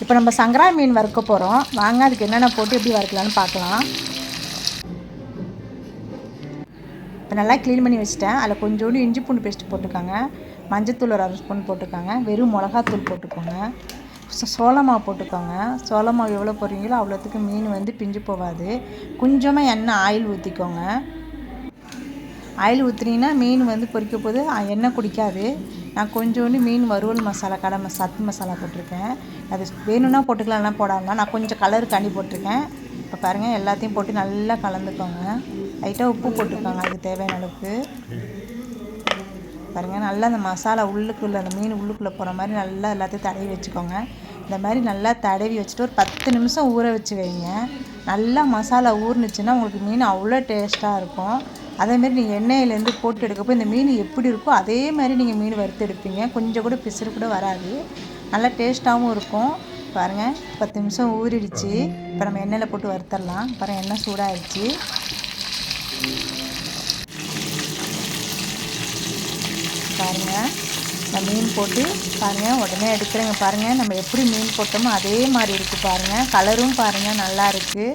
இப்போ நம்ம சங்கரா மீன் வறுக்க போகிறோம் வாங்க அதுக்கு என்னென்ன போட்டு எப்படி வறுக்கலான்னு பார்க்கலாம். இப்போ நல்லா க்ளீன் பண்ணி வச்சுட்டேன். அதில் கொஞ்சோண்டு இஞ்சி பூண்டு பேஸ்ட் போட்டுக்கோங்க. மஞ்சத்தூள் ஒரு அரை ஸ்பூன் போட்டுக்காங்க. வெறும் மிளகாத்தூள் போட்டுக்கோங்க. சோ- போட்டுக்கோங்க. சோள எவ்வளோ போடுறீங்களோ அவ்வளோத்துக்கு மீன் வந்து பிஞ்சு போகாது. கொஞ்சமாக எண்ணெய் ஆயில் ஊற்றிக்கோங்க ஆயில் ஊற்றுனீங்கன்னா மீன் வந்து பொரிக்க போது எண்ணெய் குடிக்காது. நான் கொஞ்சோண்டு மீன் வறுவல் மசாலா கடை ம சத்து மசாலா போட்டிருக்கேன். அது வேணும்னா போட்டுக்கலாம் இல்லைனா போடாமல் நான் கொஞ்சம் கலருக்காண்டி போட்டிருக்கேன். இப்போ பாருங்கள் எல்லாத்தையும் போட்டு நல்லா கலந்துக்கோங்க. லைட்டாக உப்பு போட்டுக்கோங்க அதுக்கு தேவையான அளவுக்கு. பாருங்கள் நல்லா அந்த மசாலா உள்ளுக்குள்ளே அந்த மீன் உள்ளுக்குள்ளே போகிற மாதிரி நல்லா எல்லாத்தையும் தடவி வச்சுக்கோங்க. இந்த மாதிரி நல்லா தடவி வச்சுட்டு ஒரு பத்து நிமிஷம் ஊற வச்சு வைங்க. நல்லா மசாலா ஊறுனுச்சுன்னா உங்களுக்கு மீன் அவ்வளோ டேஸ்ட்டாக இருக்கும். அதேமாரி நீங்கள் எண்ணெயிலேருந்து போட்டு எடுக்கப்போ இந்த மீன் எப்படி இருக்கோ அதே மாதிரி நீங்கள் மீன் வறுத்து எடுப்பீங்க. கொஞ்சம் கூட பிசுறு கூட வராது. நல்லா டேஸ்ட்டாகவும் இருக்கும். பாருங்கள் பத்து நிமிஷம் ஊறிடுச்சு. இப்போ நம்ம எண்ணெயில் போட்டு வறுத்தரலாம். பாருங்கள் எண்ணெய் சூடாகிடுச்சு பாருங்கள் இந்த மீன் போட்டு பாருங்கள் உடனே எடுக்கிறேங்க. பாருங்கள் நம்ம எப்படி மீன் போட்டோமோ அதே மாதிரி இருக்குது பாருங்கள் கலரும் பாருங்கள் நல்லா இருக்குது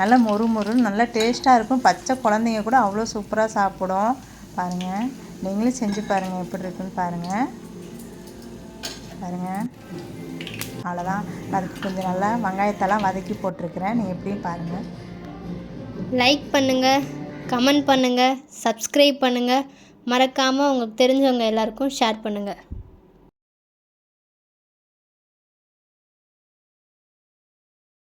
நல்லா மொறு மொறுன்னு நல்லா டேஸ்ட்டாக இருக்கும். பச்சை குழந்தைங்க கூட அவ்வளோ சூப்பராக சாப்பிடும். பாருங்கள் நீங்களும் செஞ்சு பாருங்கள் எப்படி இருக்குன்னு பாருங்கள் பாருங்கள் அவ்வளோதான். அதுக்கு கொஞ்சம் நல்லா வெங்காயத்தெல்லாம் வதக்கி போட்டிருக்கிறேன். நீங்கள் எப்படியும் பாருங்கள் லைக் பண்ணுங்கள் கமெண்ட் பண்ணுங்கள் சப்ஸ்கிரைப் பண்ணுங்கள் மறக்காமல் உங்களுக்கு தெரிஞ்சவங்க எல்லாருக்கும் ஷேர் பண்ணுங்கள்